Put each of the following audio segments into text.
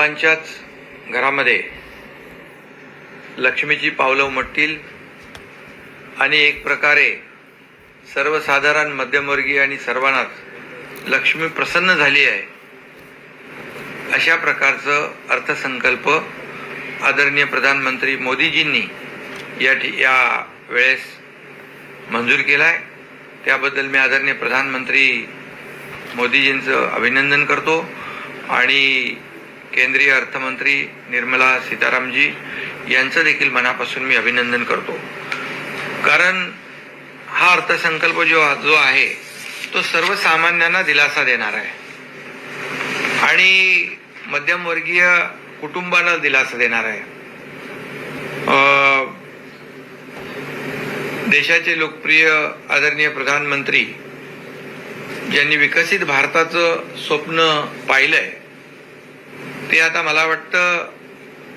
सर्वांच्याच घरामध्ये लक्ष्मीची पावलं उमटतील. आणि एक प्रकारे सर्वसाधारण मध्यमवर्गीय आणि सर्वांनाच लक्ष्मी प्रसन्न झाली आहे. अशा प्रकारचं अर्थसंकल्प आदरणीय प्रधानमंत्री मोदीजींनी या ठि या वेळेस मंजूर केला आहे त्याबद्दल मी आदरणीय प्रधानमंत्री मोदीजींचं अभिनंदन करतो. आणि केंद्रीय अर्थमंत्री निर्मला सीतारामजी यांचं देखील मनापासून मी अभिनंदन करतो. कारण हा अर्थसंकल्प जो जो आहे तो सर्वसामान्यांना दिलासा देणार आहे. आणि मध्यमवर्गीय कुटुंबांना दिलासा देणार आहे. अं, देशाचे लोकप्रिय आदरणीय प्रधानमंत्री ज्यांनी विकसित भारताचं स्वप्न पाहिलंय ते आता मला वाटतं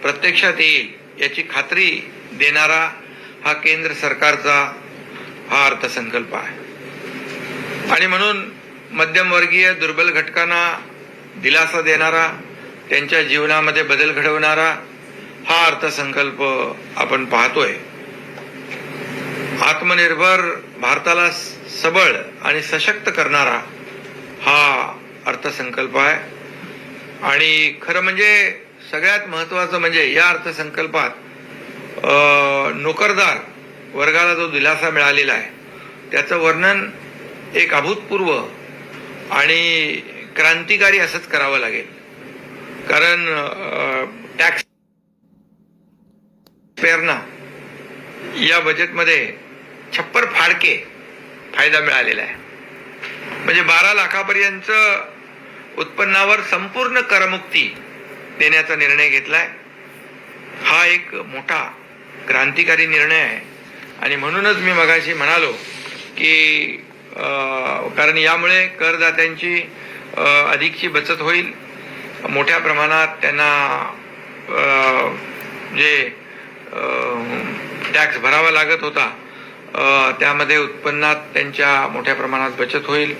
प्रत्यक्षात येईल. याची खात्री देणारा हा केंद्र सरकारचा हा अर्थसंकल्प आहे. आणि म्हणून मध्यमवर्गीय दुर्बल घटकांना दिलासा देणारा त्यांच्या जीवनामध्ये बदल घडवणारा हा अर्थसंकल्प आपण पाहतोय. आत्मनिर्भर भारताला सबळ आणि सशक्त करणारा हा अर्थसंकल्प आहे. आणि खरं म्हणजे सगळ्यात महत्वाचं म्हणजे या अर्थसंकल्पात नोकरदार वर्गाला जो दिलासा मिळालेला आहे त्याचं वर्णन एक अभूतपूर्व आणि क्रांतिकारी असंच करावं लागेल. कारण टॅक्स पेअरना या बजेटमध्ये छप्पर फाडके फायदा मिळालेला आहे. म्हणजे बारा लाखापर्यंत उत्पन्नावर संपूर्ण करमुक्ती देण्याचा निर्णय घेतलाय. हा एक मोठा क्रांतिकारी निर्णय आहे. आणि म्हणूनच मी मगाशी म्हणालो की कारण यामुळे करदात्यांची अधिकची बचत होईल. मोठ्या प्रमाणात त्यांना जे टॅक्स भरावा लागत होता त्यामध्ये उत्पन्नात त्यांच्या मोठ्या प्रमाणात बचत होईल.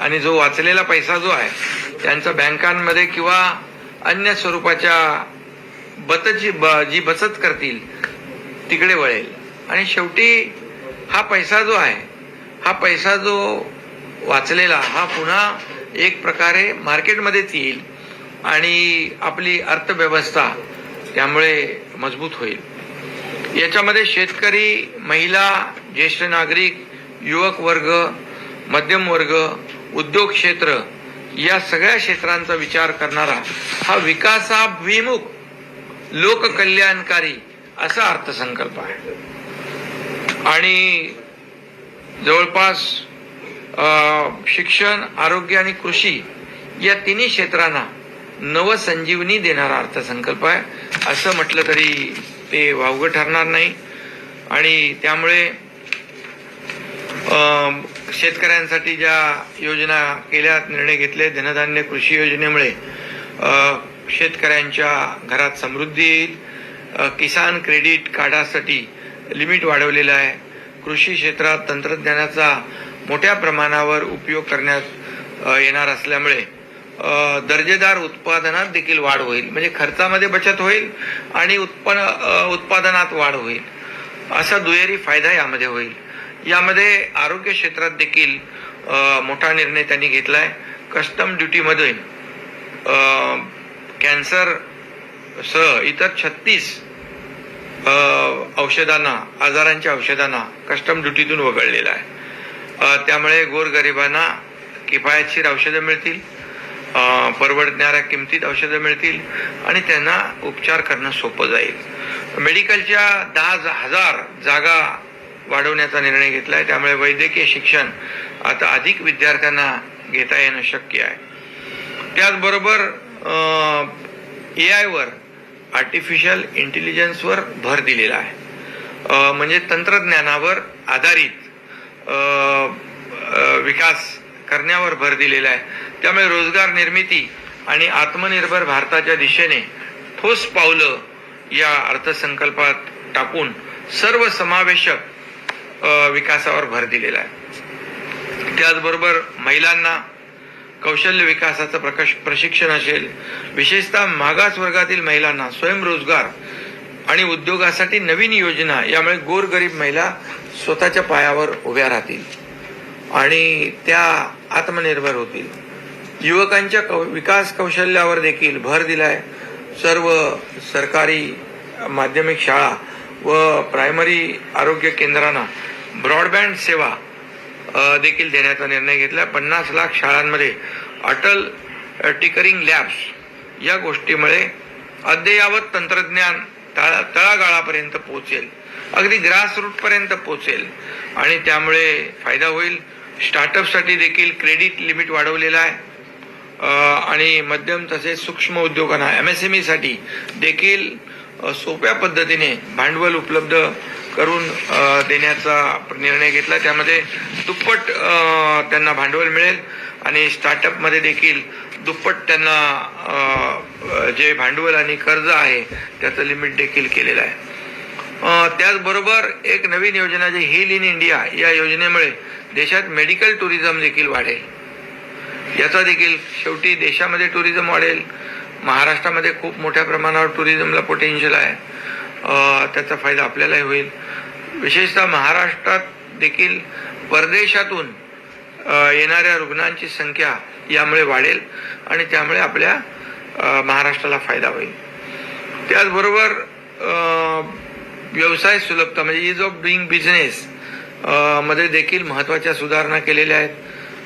आणि जो वाचलेला पैसा जो आहे त्यांचा बँकांमध्ये किंवा अन्य स्वरूपाच्या बचतची ब- जी बचत करतील तिकडे वळेल. आणि शेवटी हा पैसा जो आहे हा पैसा जो वाचलेला हा पुन्हा एक प्रकारे मार्केटमध्येच येईल आणि आपली अर्थव्यवस्था त्यामुळे मजबूत होईल. याच्यामध्ये शेतकरी महिला ज्येष्ठ नागरिक युवक वर्ग मध्यम वर्ग उद्योग क्षेत्र या सगळ्या क्षेत्रांचा विचार करणारा हा विकासाभिमुख लोककल्याणकारी असा अर्थसंकल्प आहे. आणि जवळपास शिक्षण आरोग्य आणि कृषी या तिन्ही क्षेत्रांना नवसंजीवनी देणारा अर्थसंकल्प आहे. असं म्हटलं तरी ते वावगं ठरणार नाही. आणि त्यामुळे शेतकऱ्यांसाठी ज्या योजना केल्या निर्णय घेतले धनधान्य कृषी योजनेमुळे शेतकऱ्यांच्या घरात समृद्धी येईल. किसान क्रेडिट कार्डासाठी लिमिट वाढवलेलं आहे. कृषी क्षेत्रात तंत्रज्ञानाचा मोठ्या प्रमाणावर उपयोग करण्यात येणार असल्यामुळे दर्जेदार उत्पादनात देखील वाढ होईल. म्हणजे खर्चामध्ये बचत होईल आणि उत्पन्न उत्पादनात वाढ होईल. असा दुहेरी फायदा यामध्ये होईल. यामध्ये आरोग्य क्षेत्रात देखील मोठा निर्णय त्यांनी घेतला आहे कस्टम ड्युटीमध्ये कॅन्सर सह इतर छत्तीस औषधांना आजारांच्या औषधांना कस्टम ड्युटीतून वगळलेला आहे. त्यामुळे गोरगरिबांना किफायतशीर औषधं मिळतील परवडणाऱ्या किमतीत औषधं मिळतील आणि त्यांना उपचार करणं सोपं जाईल. मेडिकलच्या दहा हजार जागा वाढवण्याचा निर्णय घेतला आहे त्यामुळे वैद्यकीय शिक्षण आता अधिक विद्यार्थ्यांना घेता येणं शक्य आहे. त्याचबरोबर ए आयवर आर्टिफिशियल इंटेलिजन्सवर भर दिलेला आहे. म्हणजे तंत्रज्ञानावर आधारित विकास करण्यावर भर दिलेला आहे. त्यामुळे रोजगार निर्मिती आणि आत्मनिर्भर भारताच्या दिशेने ठोस पावलं या अर्थसंकल्पात टाकून सर्वसमावेशक समावेशक विकासावर भर दिलेला आहे. त्याचबरोबर महिलांना कौशल्य विकासाचं प्रकाश प्रशिक्षण असेल विशेषतः मागास वर्गातील महिलांना स्वयंरोजगार आणि उद्योगासाठी नवीन योजना यामुळे गोरगरीब महिला स्वतःच्या पायावर उभ्या राहतील आणि त्या आत्मनिर्भर होतील. युवकांच्या कौ विकास कौशल्यावर देखील भर दिलाय. सर्व सरकारी माध्यमिक शाळा व प्रायमरी आरोग्य केंद्रांना ब्रॉडबँड सेवा देखील देण्याचा निर्णय घेतला. पन्नास लाख शाळांमध्ये अटल टिकरिंग लॅब्स या गोष्टीमुळे अद्ययावत तंत्रज्ञान तळा तळागाळापर्यंत पोहोचेल. अगदी ग्रासरूटपर्यंत पोहोचेल. आणि त्यामुळे फायदा होईल. स्टार्टअपसाठी देखील क्रेडिट लिमिट वाढवलेलं आहे. आणि मध्यम तसेच सूक्ष्म उद्योगांना एम एस एम ईसाठी देखील सोप्या पद्धतीने भांडवल उपलब्ध करून देण्याचा निर्णय घेतला. त्यामध्ये दुप्पट त्यांना भांडवल मिळेल आणि स्टार्टअपमध्ये देखील दुप्पट त्यांना जे भांडवल आणि कर्ज आहे त्याचं लिमिट देखील केलेलं आहे. त्याचबरोबर एक नवीन योजना जी हिल इन इंडिया या योजनेमुळे देशात मेडिकल टुरिझम देखील वाढेल. याचा देखील शेवटी देशामध्ये टुरिझम वाढेल. महाराष्ट्रामध्ये खूप मोठ्या प्रमाणावर टुरिझमला पोटेन्शियल आहे. त्याचा फायदा आपल्यालाही होईल. विशेषतः महाराष्ट्रात देखील परदेशातून येणाऱ्या रुग्णांची संख्या यामुळे वाढेल आणि त्यामुळे आपल्या महाराष्ट्राला फायदा होईल. त्याचबरोबर व्यवसाय सुलभता म्हणजे इज ऑफ डुईंग बिझनेस मध्ये देखील महत्त्वाच्या सुधारणा केलेल्या आहेत.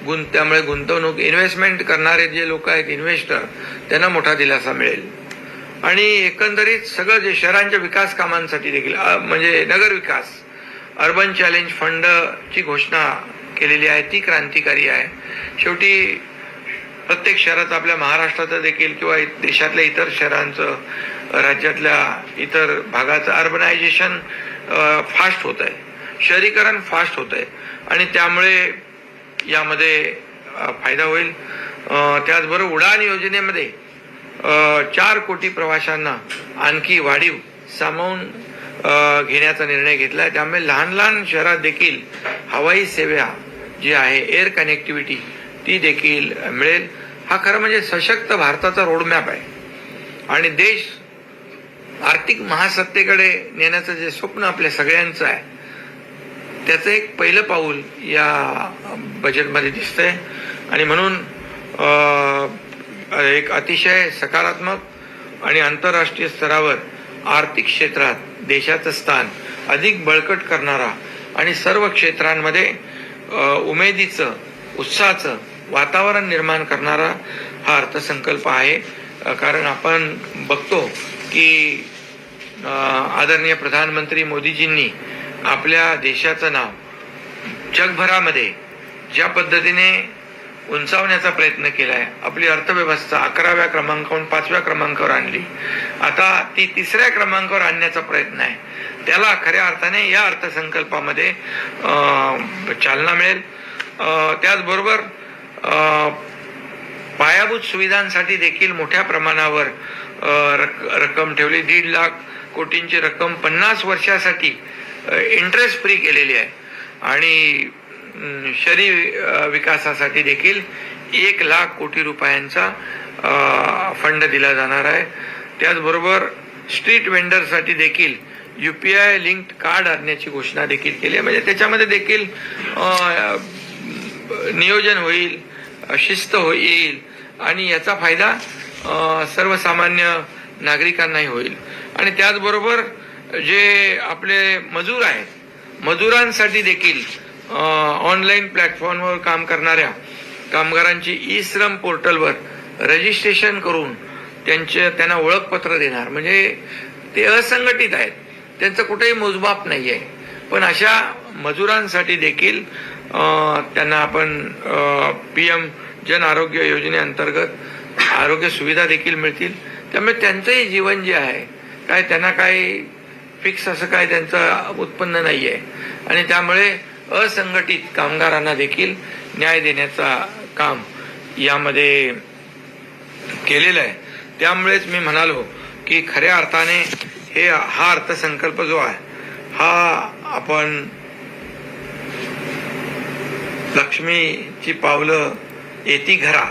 गुंत त्यामुळे गुंतवणूक इन्व्हेस्टमेंट करणारे जे लोक आहेत इन्व्हेस्टर त्यांना मोठा दिलासा मिळेल. आणि एकंदरीत सगळं जे शहरांच्या विकास कामांसाठी देखील म्हणजे नगर विकास अर्बन चॅलेंज फंडची घोषणा केलेली आहे ती क्रांतिकारी आहे. शेवटी प्रत्येक शहरात आपल्या महाराष्ट्राचं देखील किंवा देशातल्या इतर शहरांचं राज्यातल्या इतर भागाचं अर्बनायझेशन फास्ट होत आहे शहरीकरण फास्ट होत आहे आणि त्यामुळे यामध्ये फायदा होईल. त्याचबरोबर उडान योजनेमध्ये चार कोटी प्रवाशांना आणखी वाढीव सामावून घेण्याचा निर्णय घेतला. आहे त्यामुळे लहान लहान शहरात देखील हवाई सेवा जी आहे एअर कनेक्टिव्हिटी ती देखील मिळेल. हा खरं म्हणजे सशक्त भारताचा रोडमॅप आहे. आणि देश आर्थिक महासत्तेकडे नेण्याचं जे स्वप्न आपल्या सगळ्यांचं आहे त्याचं एक पहिलं पाऊल या बजेटमध्ये दिसतंय. आणि म्हणून एक अतिशय सकारात्मक आणि आंतरराष्ट्रीय स्तरावर आर्थिक क्षेत्रात देशाचं स्थान अधिक बळकट करणारा आणि सर्व क्षेत्रांमध्ये उमेदीचं उत्साहाचं वातावरण निर्माण करणारा हा अर्थसंकल्प आहे. कारण आपण बघतो की आदरणीय प्रधानमंत्री मोदीजींनी आपल्या देशाचं नाव जगभरामध्ये ज्या पद्धतीने उंचावण्याचा प्रयत्न केला आहे आपली अर्थव्यवस्था अकराव्या क्रमांकावरून पाचव्या क्रमांकावर आणली. आता ती तिसऱ्या क्रमांकावर आणण्याचा प्रयत्न आहे. त्याला खऱ्या अर्थाने या अर्थसंकल्पामध्ये चालना मिळेल. त्याचबरोबर पायाभूत सुविधांसाठी देखील मोठ्या प्रमाणावर रक- रक्कम ठेवली. दीड लाख कोटींची रक्कम पन्नास वर्षासाठी इंटरेस्ट फ्री केलेली आहे. आणि शरी शहरी विकासासाठी देखील एक लाख कोटी रुपयांचा फंड दिला जाणार आहे. त्याचबरोबर स्ट्रीट वेंडरसाठी देखील U P I linked card आणण्याची घोषणा देखील केली आहे. म्हणजे त्याच्यामध्ये देखील नियोजन होईल शिस्त हो येईल आणि याचा फायदा सर्वसामान्य नागरिकांनाही होईल. आणि त्याचबरोबर जे आपले मजूर आहेत मजुरांसाठी देखील ऑनलाईन प्लॅटफॉर्मवर काम करणाऱ्या कामगारांची ई श्रम पोर्टलवर रजिस्ट्रेशन करून त्यांचे त्यांना ओळखपत्र देणार. म्हणजे ते असंघटित आहेत. त्यांचं कुठेही मोजमाप नाही आहे पण अशा मजुरांसाठी देखील त्यांना आपण पी एम जन आरोग्य योजनेअंतर्गत आरोग्य सुविधा देखील मिळतील. त्यामुळे त्यांचंही जीवन जे आहे काय त्यांना काही फिक्स असं काय त्यांचं उत्पन्न नाही आहे आणि त्यामुळे असंघटित कामगारांना देखील न्याय देण्याचा काम यामध्ये केलेलं आहे. त्यामुळेच मी म्हणालो की खऱ्या अर्थाने हे हा अर्थसंकल्प जो आहे हा आपण लक्ष्मीची पावलं येती घरा.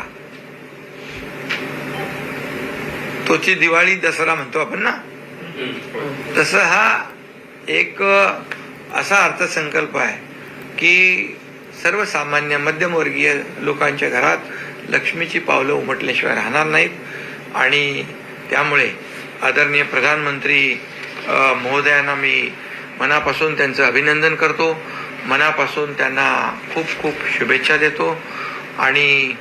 तोची दिवाळी दसरा म्हणतो आपण ना? तसं हा एक असा अर्थसंकल्प आहे की सर्वसामान्य मध्यमवर्गीय लोकांच्या घरात लक्ष्मीची पावलं उमटल्याशिवाय राहणार नाहीत. आणि त्यामुळे आदरणीय प्रधानमंत्री महोदयांना मी मनापासून त्यांचं अभिनंदन करतो. मनापासून त्यांना खूप खूप शुभेच्छा देतो. आणि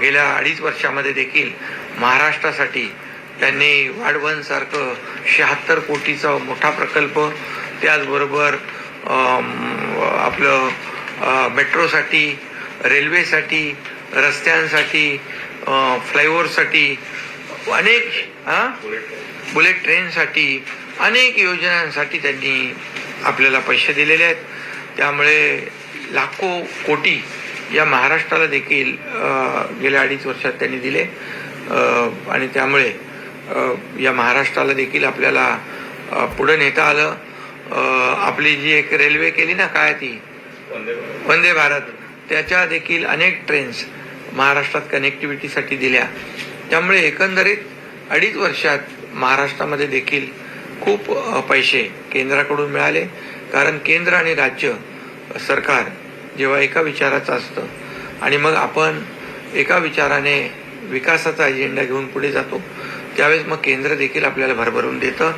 गेल्या अडीच वर्षामध्ये देखील महाराष्ट्रासाठी त्यांनी वाढवणसारखं शहात्तर कोटीचा मोठा प्रकल्प त्याचबरोबर आपलं मेट्रोसाठी रेल्वेसाठी रस्त्यांसाठी फ्लायओव्हरसाठी अनेक बुलेट ट्रेनसाठी अनेक योजनांसाठी त्यांनी आपल्याला पैसे दिलेले आहेत. त्यामुळे लाखो कोटी या महाराष्ट्राला देखील गेल्या अडीच वर्षात त्यांनी दिले. आणि त्यामुळे या महाराष्ट्राला देखील आपल्याला पुढे नेता आलं. आपली जी एक रेल्वे केली ना काय ती? वंदे भारत. त्याच्या देखील अनेक ट्रेन्स महाराष्ट्रात कनेक्टिव्हिटीसाठी दिल्या. त्यामुळे एकंदरीत अडीच वर्षात महाराष्ट्रामध्ये देखील खूप पैसे केंद्राकडून मिळाले. कारण केंद्र आणि राज्य सरकार जेव्हा एका विचाराचं असतं आणि मग आपण एका विचाराने विकासाचा अजेंडा घेऊन पुढे जातो त्यावेळेस मग केंद्र देखील आपल्याला भरभरून देतं.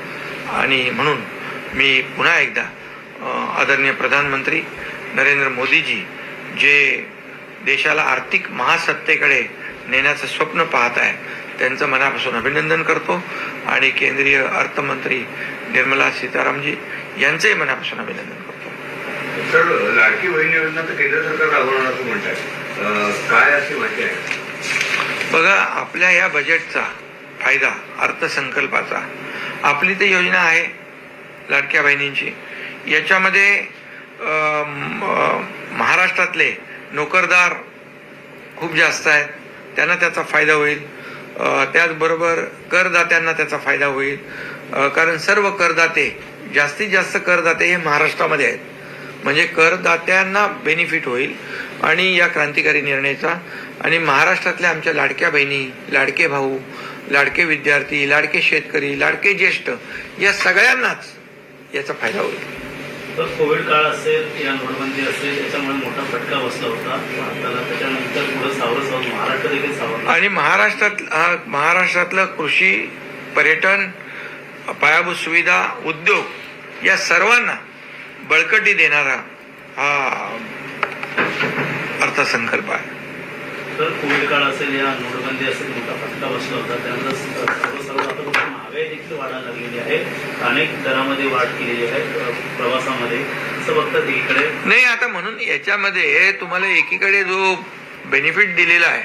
आणि म्हणून मी पुन्हा एकदा आदरणीय प्रधानमंत्री नरेंद्र मोदीजी जे देशाला आर्थिक महासत्तेकडे नेण्याचं स्वप्न पाहत आहे त्यांचं मनापासून अभिनंदन करतो. आणि केंद्रीय अर्थमंत्री निर्मला सीतारामजी यांचंही मनापासून अभिनंदन करतो. सर लाडकी बहीण योजना तर केंद्र सरकार राबवणार असं म्हणतात काय अशी माहिती आहे? बघा आपल्या या बजेटचा फायदा अर्थसंकल्पाचा. आपली ती योजना आहे लाडक्या बहिणींची. याच्यामध्ये महाराष्ट्रातले नोकरदार खूप जास्त आहेत. त्यांना त्याचा फायदा होईल. त्याचबरोबर करदात्यांना त्याचा फायदा होईल. कारण सर्व करदाते जास्तीत जास्त करदाते हे महाराष्ट्रामध्ये आहेत. म्हणजे करदात्यांना बेनिफिट होईल आणि या क्रांतिकारी निर्णयाचा. आणि महाराष्ट्रातल्या आमच्या लाडक्या बहिणी लाडके भाऊ लाडके विद्यार्थी लाडके शेतकरी लाडके ज्येष्ठ या सगळ्यांनाच याचा फायदा होईल. तर कोविड काळ असेल या नोटबंदी असेल याच्यामुळे मोठा फटका बसला होता. भारताला त्याच्यानंतर पुढे सावरत सावरत महाराष्ट्र देखील सावरला आणि महाराष्ट्रात महाराष्ट्रातलं कृषी पर्यटन पायाभूत सुविधा उद्योग या सर्वांना बळकटी देणारा हा अर्थसंकल्प आहे. तर कोविड काळ असेल या नोटबंदी असेल मोठा फटका बसला होता. त्यानंतर सर्व आता महागाई देखील वाढायला लागलेली आहे. अनेक दरामध्ये वाढ केलेली आहे प्रवासामध्ये. असं बघतात इकडे. नाही आता म्हणून याच्यामध्ये तुम्हाला एकीकडे जो बेनिफिट दिलेला आहे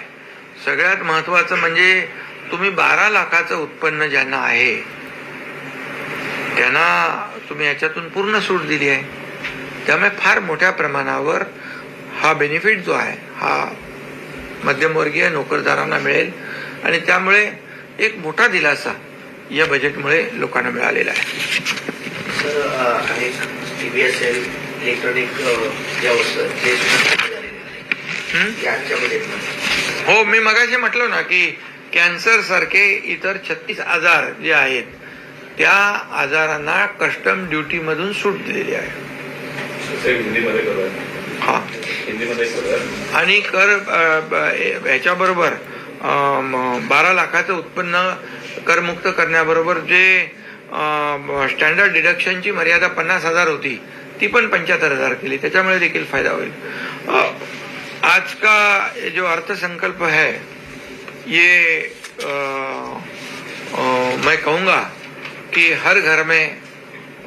सगळ्यात महत्वाचं म्हणजे तुम्ही बारा लाखाचं उत्पन्न ज्यांना आहे त्यांना तुम्ही याच्यातून पूर्ण सूट दिली आहे. त्यामुळे फार मोठ्या प्रमाणावर हा बेनिफिट जो आहे हा मध्यमवर्गीय नोकरदारांना मिळेल. आणि त्यामुळे एक मोठा दिलासा या बजेटमुळे लोकांना मिळालेला आहे. इलेक्ट्रॉनिक. हं? हो मी मगाशी म्हटलो ना की कॅन्सर सारखे इतर छत्तीस आजार जे आहेत त्या आजारांना कस्टम ड्युटी मधून सूट दिलेली आहे. हा. आणि कर ह्याच्याबरोबर बारा लाखाचं उत्पन्न करमुक्त करण्याबरोबर जे स्टँडर्ड डिडक्शनची मर्यादा पन्नास हजार होती ती पण पंच्याहत्तर हजार केली. त्याच्यामुळे देखील फायदा होईल. आज का ये जो अर्थसंकल्प है ये आ, आ, मैं कहूँगा कि हर घर में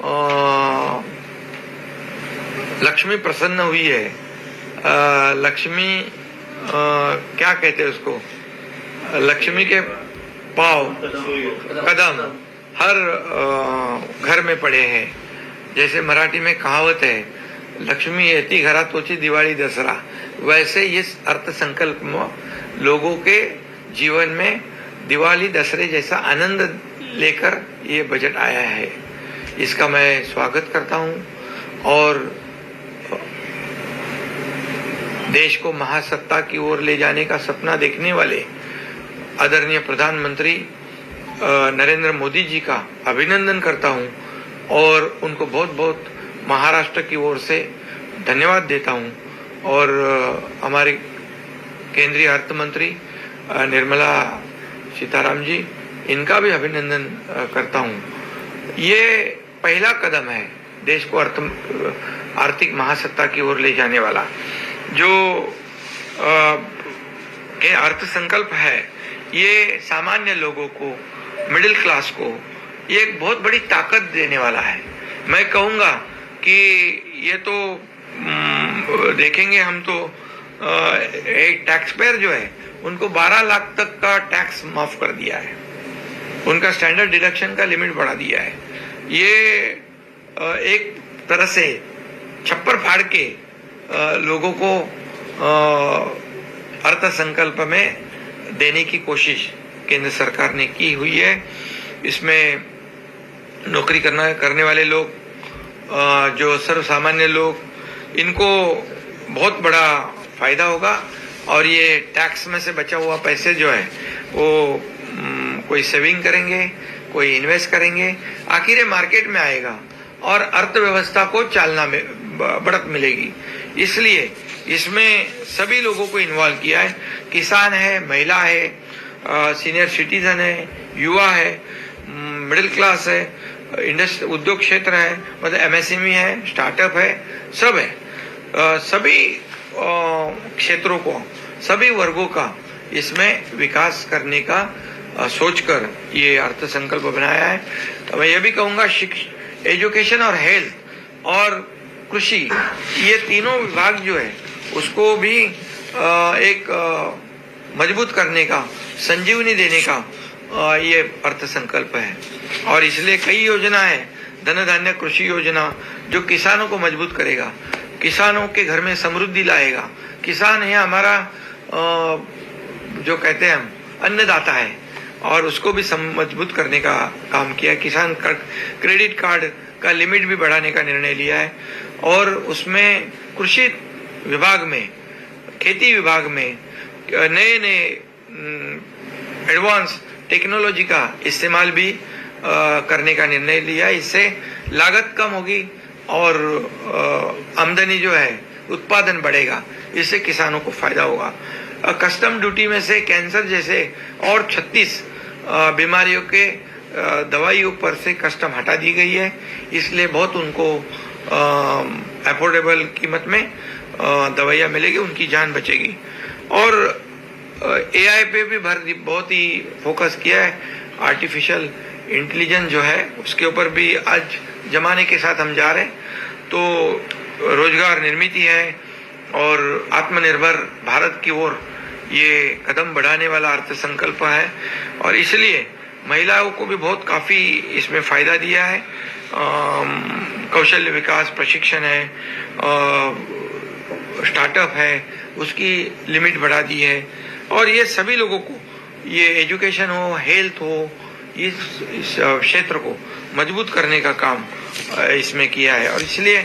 आ, लक्ष्मी प्रसन्न हुई है. आ, लक्ष्मी आ, क्या कहते हैं उसको? लक्ष्मी के पाव, कदम हर घर में पड़े हैं। जैसे मराठी में कहावत है, लक्ष्मी येती घरा तोची दिवाली दसरा। वैसे इस अर्थसंकल्प में लोगों के जीवन में दिवाली दसरे जैसा आनंद लेकर ये बजट आया है। इसका मैं स्वागत करता हूँ और देश को महासत्ता की ओर ले जाने का सपना देखने वाले आदरणीय प्रधानमंत्री नरेंद्र मोदी जी का अभिनंदन करता हूँ और उनको बहुत बहुत महाराष्ट्र की ओर से धन्यवाद देता हूँ। और हमारे केंद्रीय अर्थ मंत्री निर्मला सीताराम जी इनका भी अभिनंदन करता हूँ। ये पहला कदम है देश को अर्थ आर्थिक महासत्ता की ओर ले जाने वाला। जो अ, ये अर्थ संकल्प है ये सामान्य लोगों को मिडिल क्लास को ये एक बहुत बड़ी ताकत देने वाला है। मैं कहूँगा कि ये तो हम्म, देखेंगे हम तो एक टैक्स पेयर जो है उनको 12 लाख तक का टैक्स माफ़ कर दिया है। उनका स्टैंडर्ड डिडक्शन का लिमिट बढ़ा दिया है। ये एक तरह से छप्पर फाड़ के लोगों को अ, अर्थ संकल्प में देने की कोशिश केंद्र सरकार ने की हुई है। इसमें नौकरी करना, करने वाले लोग जो सर्व सामान्य लोग, इनको बहुत बड़ा फ़ायदा होगा और ये टैक्स में से बचा हुआ पैसे जो है, वो कोई सेविंग करेंगे, कोई इन्वेस्ट करेंगे, आखिर मार्केट में आएगा और अर्थव्यवस्था को चालना में बढ़त मिलेगी। इसलिए इसमें सभी लोगों को इन्वॉल्व किया है। किसान है, महिला है सीनियर सिटीजन है, युवा है मिडिल क्लास है इंडस्ट्री उद्योग क्षेत्र है मतलब एमएसएमई है स्टार्टअप है, सब है। सभी क्षेत्रों को, सभी वर्गों का इसमें विकास करने का सोचकर ये अर्थ संकल्प बनाया है। तो मैं ये भी कहूँगा एजुकेशन और हेल्थ और कृषि, ये तीनों विभाग जो है, उसको भी एक मज़बूत करने का, संजीवनी देने का ये अर्थ संकल्प है। और इसलिए कई योजना है धन धान्य कृषि योजना, जो किसानों को मज़बूत करेगा, किसानों के घर में समृद्धि लाएगा। किसान है हमारा जो कहते हैं हम, अन्नदाता है, और उसको भी मज़बूत करने का काम किया किसान क्रेडिट कार्ड का लिमिट भी बढ़ाने का निर्णय लिया है, और उसमें कृषि विभाग में खेती विभाग में नए नए एडवांस टेक्नोलॉजी का इस्तेमाल भी करने का निर्णय लिया। इससे लागत कम होगी और आमदनी जो है उत्पादन बढ़ेगा। इससे किसानों को फ़ायदा होगा। कस्टम ड्यूटी में से कैंसर जैसे और 36 अ, बीमारियों के दवाइयों पर से कस्टम हटा दी गई है। इसलिए बहुत उनको अफोर्डेबल कीमत में दवाइयाँ मिलेगी, उनकी जान बचेगी। और एआई पे भी भर बहुत ही फोकस किया है। आर्टिफिशियल इंटेलिजेंस जो है, उसके ऊपर भी आज जमाने के साथ हम जा रहे हैं। तो रोज़गार निर्मित है और आत्मनिर्भर भारत की ओर ये कदम बढ़ाने वाला अर्थसंकल्प है। और इसलिए महिलाओं को भी बहुत काफ़ी इसमें फ़ायदा दिया है। कौशल्य विकास, प्रशिक्षण है। स्टार्टअप है उसकी लिमिट बढ़ा दी है। और ये सभी लोगों को ये एजुकेशन हो हेल्थ हो इस, इस क्षेत्र को मज़बूत करने का काम इसमें किया है। और इसलिए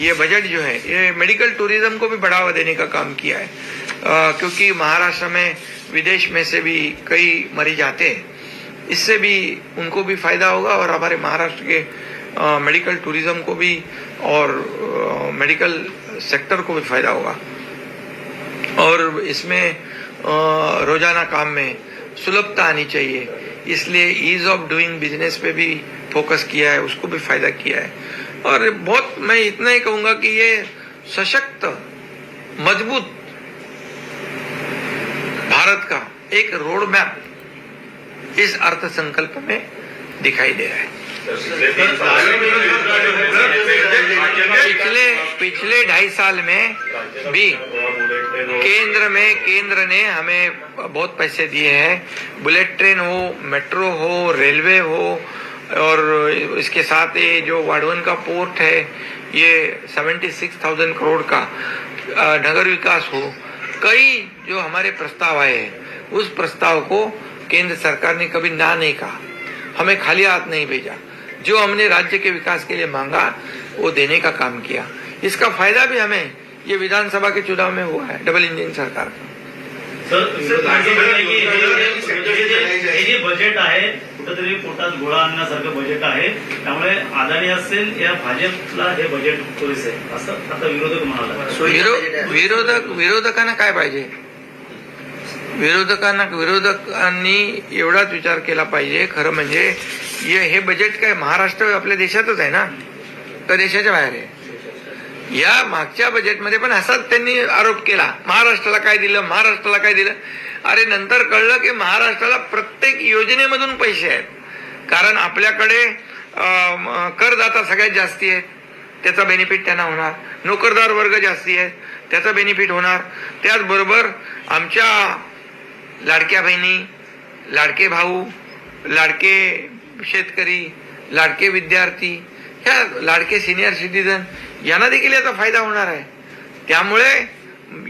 ये बजट जो है ये मेडिकल टूरिज़्म को भी बढ़ावा देने का काम किया है। अ, क्योंकि महाराष्ट्र में विदेश में से भी कई मरीज़ आते हैं। इससे भी उनको भी फ़ायदा होगा और हमारे महाराष्ट्र के मेडिकल टूरिज़्म को भी और मेडिकल सेक्टर को भी फ़ायदा होगा और इसमें रोज़ाना काम में सुलभता आनी चाहिए इसलिए ईज ऑफ़ डूइंग बिज़नेस पे भी फोकस किया है उसको भी फ़ायदा किया है और बहुत मैं इतना ही कहूँगा कि ये सशक्त मज़बूत भारत का एक रोड मैप इस अर्थ संकल्प में दिखाई दे रहा है पिछले पिछले ढाई साल में भी केंद्र में केंद्र ने हमें बहुत पैसे दिए हैं। बुलेट ट्रेन हो मेट्रो हो रेलवे हो और इसके साथ ये जो वाडवन का पोर्ट है ये 76,000 करोड़ का नगर विकास हो। कई जो हमारे प्रस्ताव आए हैं उस प्रस्ताव को केंद्र सरकार ने कभी ना नहीं कहा। हमें खाली हाथ नहीं भेजा। जो हमने राज्य के विकास के लिए मांगा वो देने का काम किया। इसका फायदा भी हमें ये विधानसभा के चुनाव में हुआ है डबल इंजन सरकार का। हे- जे- बजेट आहे कुठेतरी पोटात गोळा आणण्यासारखं बजेट आहे त्यामुळे अदानी असेल या भाजपला हे बजेट पुरेसे आहे. असं आता विरोधक म्हणाला. विरो-. विरोधक विरोधकांना काय पाहिजे? विरोधकांना विरोधकांनी एवढाच विचार केला पाहिजे खरं म्हणजे हे हे बजेट काय महाराष्ट्र आपल्या देशातच आहे ना? तर देशाच्या बाहेर आहे. या मागच्या बजेटमध्ये पण असाच त्यांनी आरोप केला. महाराष्ट्राला काय दिलं? महाराष्ट्राला काय दिलं? अरे नंतर कळलं की महाराष्ट्राला प्रत्येक योजनेमधून पैसे आहेत. कारण आपल्याकडे करदाता सगळ्यात जास्ती आहेत. त्याचा बेनिफिट त्यांना होणार. नोकरदार वर्ग जास्ती आहे त्याचा बेनिफिट होणार. त्याचबरोबर आमच्या लाडक्या बहिणी लाडके भाऊ लाडके शेतकरी लाडके विद्यार्थी ह्या लाडके सिनियर सिटीजन यांना देखील याचा फायदा होणार आहे. त्यामुळे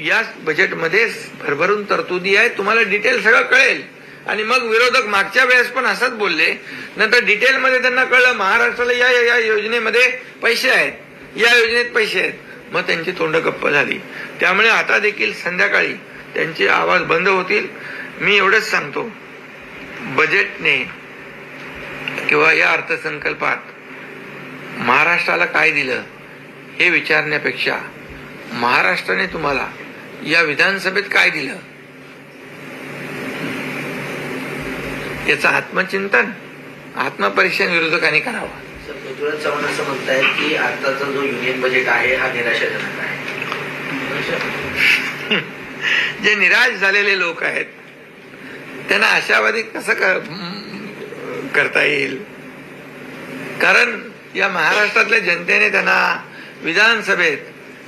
या बजेटमध्ये भरभरून तरतुदी आहे. तुम्हाला डिटेल सगळं कळेल. आणि मग विरोधक मागच्या वेळेस पण असंच बोलले. नंतर डिटेलमध्ये त्यांना कळलं महाराष्ट्राला या या- योजनेमध्ये पैसे आहेत. या योजनेत पैसे आहेत. मग त्यांची तोंड गप्प झाली. त्यामुळे आता देखील संध्याकाळी त्यांचे आवाज बंद होतील. मी एवढंच सांगतो. बजेटने किंवा या अर्थसंकल्पात महाराष्ट्राला काय दिलं हे विचारण्यापेक्षा महाराष्ट्राने तुम्हाला या विधानसभेत काय दिलं? याचं आत्मचिंतन आत्मपरीक्षण विरोधकांनी करावं. पृथ्वीराज चव्हाण असं म्हणतायत की आताचा जो युनियन बजेट आहे हा निराशाजनक आहे. जे निराश झालेले लोक आहेत त्यांना आशावादी कसं करता येईल? कारण या महाराष्ट्रातल्या जनतेने त्यांना विधानसभेत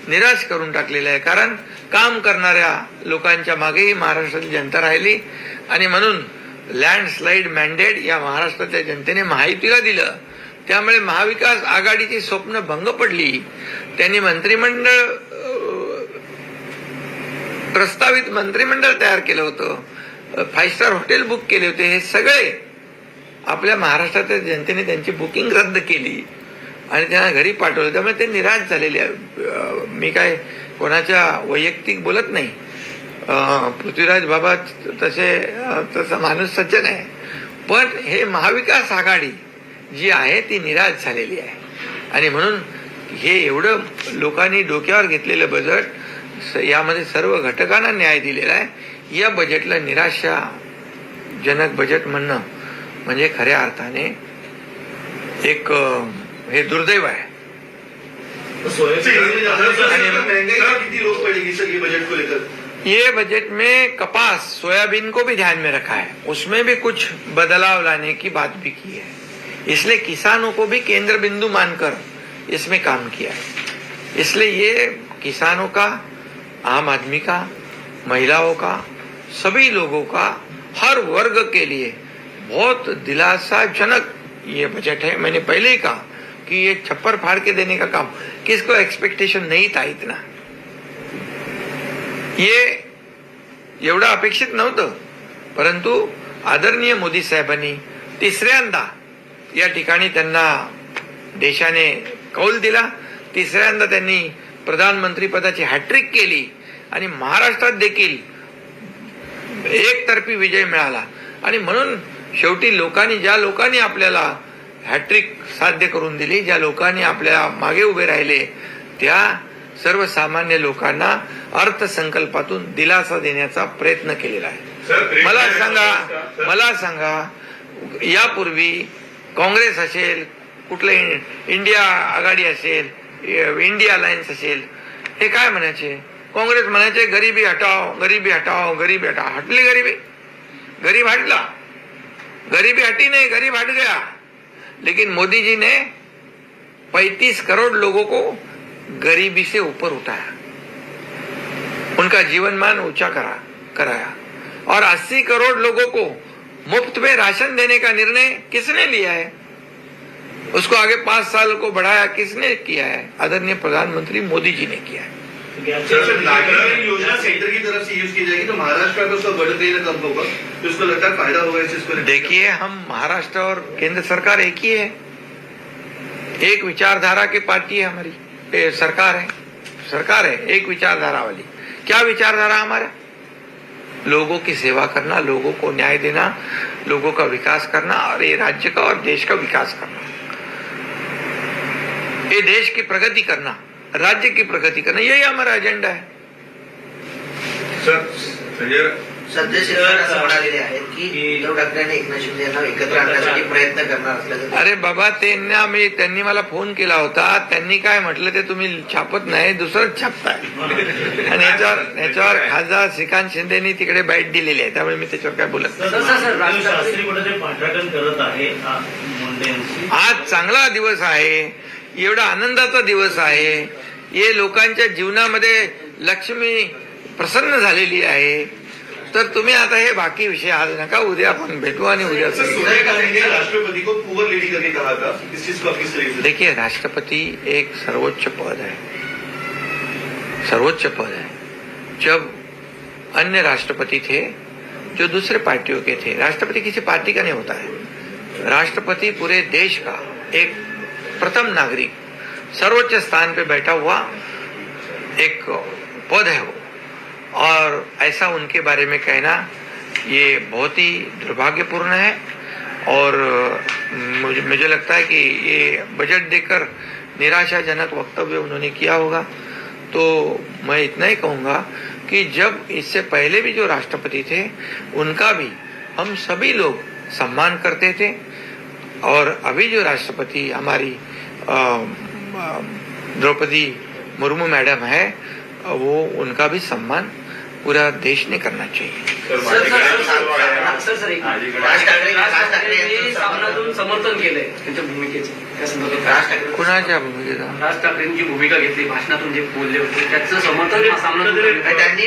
निराश करून टाकलेलं आहे. कारण काम करणाऱ्या लोकांच्या मागेही महाराष्ट्रातली जनता राहिली. आणि म्हणून लँडस्लाईड मॅन्डेट या महाराष्ट्रातल्या जनतेने महायुतीला दिलं. त्यामुळे महाविकास आघाडीची स्वप्न भंग पडली. त्यांनी मंत्रिमंडळ प्रस्तावित मंत्रिमंडळ तयार केलं होतं. फाईव्ह स्टार हॉटेल बुक केले होते. हे सगळे आपल्या महाराष्ट्रातल्या जनतेने त्यांची बुकिंग रद्द केली आणि त्यांना घरी पाठवलं. त्यामुळे ते निराश झालेले आहे. मी काय कोणाच्या वैयक्तिक बोलत नाही. पृथ्वीराज बाबा तसे तसा माणूस सज्जन आहे. पण हे महाविकास आघाडी जी आहे ती निराश झालेली आहे. आणि म्हणून हे एवढं लोकांनी डोक्यावर घेतलेलं बजेट स- यामध्ये सर्व घटकांना न्याय दिलेला आहे. या बजेटला निराशाजनक बजेट म्हणणं म्हणजे खऱ्या अर्थाने एक हे दुर्दैव आहे. लेकर? ये बजट में कपास सोयाबीन को भी ध्यान में रखा है। उसमें भी कुछ बदलाव लाने की बात भी की है। इसलिए किसानों को भी केंद्र बिंदु मानकर इसमें काम किया है। इसलिए ये किसानों का आम आदमी का महिलाओं का सभी लोगों का हर वर्ग के लिए बहुत दिलासाजनक ये बजट है। मैंने पहले ही कहा कि ये छप्पर फाड़ के देने का काम किसको एक्सपेक्टेशन नहीं था इतना? ये एवढं अपेक्षित नव्हतं परंतु आदरणीय मोदी साहेबांनी तिसऱ्यांदा या ठिकाणी त्यांना देशाने कौल दिला. तिसऱ्यांदा त्यांनी प्रधानमंत्री पदाची हॅट्रिक केली आणि महाराष्ट्रात देखील एकतर्फी विजय मिळाला. आणि म्हणून शेवटी लोकांनी ज्या लोकांनी आपल्याला हॅट्रिक साध्य करून दिली ज्या लोकांनी आपल्या मागे उभे राहिले त्या सर्वसामान्य लोकांना अर्थसंकल्पातून दिलासा देण्याचा प्रयत्न केलेला आहे. मला सांगा मला सांगा यापूर्वी काँग्रेस असेल कुठलं इंडिया आघाडी असेल इंडिया अलायन्स असेल हे काय म्हणायचे? काँग्रेस म्हणायचे गरिबी हटाओ गरिबी हटाओ गरिबी हटाओ. हटली गरिबी. गरीब हटला. गरीबी हटी नहीं, गरीब हट गया। लेकिन मोदी जी ने 35 करोड़ लोगों को गरीबी से ऊपर उठाया। उनका जीवन मान ऊँचा करा, कराया। और 80 करोड़ लोगों को मुफ़्त में राशन देने का निर्णय किसने लिया है? उसको आगे पाँच साल को बढ़ाया किसने किया है? आदरणीय प्रधानमंत्री मोदी जी ने किया है। सर योजना सेंटर की तरफ़ से यूज़ की जाएगी तो महाराष्ट्र का उसका बर्डन कहीं ना कम होगा तो उसको लगता है फ़ायदा होगा इस चीज़ को देखिए हम महाराष्ट्र और केंद्र सरकार एक ही है। एक विचारधारा की पार्टी है हमारी ए, सरकार है। सरकार है एक विचारधारा वाली। क्या विचारधारा हमारा? लोगों की सेवा करना लोगों को न्याय देना लोगों का विकास करना और ये राज्य का और देश का विकास करना। ये देश की प्रगति करना। राज्य की प्रगति करना यही हमारा एजेंडा है। सर अरे बाबा त्यांना मी त्यांनी मला फोन केला होता त्यांनी काय म्हटलं ते तुम्ही छापत नाही दुसरंच छापताय. आणि याच्यावर याच्यावर खासदार श्रीकांत शिंदेनी तिकडे बाईट दिलेली आहे त्यामुळे मी त्याच्यावर काय बोलत आज चांगला दिवस आहे एवढा आनंदाचा दिवस आहे. हे लोकांच्या जीवनामध्ये लक्ष्मी प्रसन्न झालेली आहे. तर तुम्ही आता हे बाकी विषय आज नका उद्या आपण भेटू आणि उद्या देखिए राष्ट्रपति एक सर्वोच्च पद है। सर्वोच्च पद है। जब अन्य राष्ट्रपति थे जो दूसरे पार्टियों के थे राष्ट्रपति किसी पार्टी का नहीं होता है। राष्ट्रपति पूरे देश का एक प्रथम नागरिक सर्वोच्च स्थान पे बैठा हुआ एक पद है वो। और ऐसा उनके बारे में कहना ये बहुत ही दुर्भाग्यपूर्ण है। और मुझे मुझे लगता है कि ये बजट देकर निराशाजनक वक्तव्य उन्होंने किया होगा। तो मैं इतना ही कहूँगा कि जब इससे पहले भी जो राष्ट्रपति थे उनका भी हम सभी लोग सम्मान करते थे। और अभी जो राष्ट्रपति हमारी अ, द्रौपदी मुर्मू मैडम है वो उनका भी सम्मान पूरा देश ने करना चाहिए। सर सर माझे सर काय- सर सर सर एक मिनिट. राज ठाकरे राज राज ठाकरे ठाकरेंनी यांचं सामनातून समर्थन केलंय त्यांच्या भूमिकेचं त्या संदर्भात. राज ठाकरे कुणाच्या भूमिकेचा? राज ठाकरेंनी जी भूमिका घेतली भाषणातून जे बोलले होते त्याचं समर्थन सामनातून त्यांनी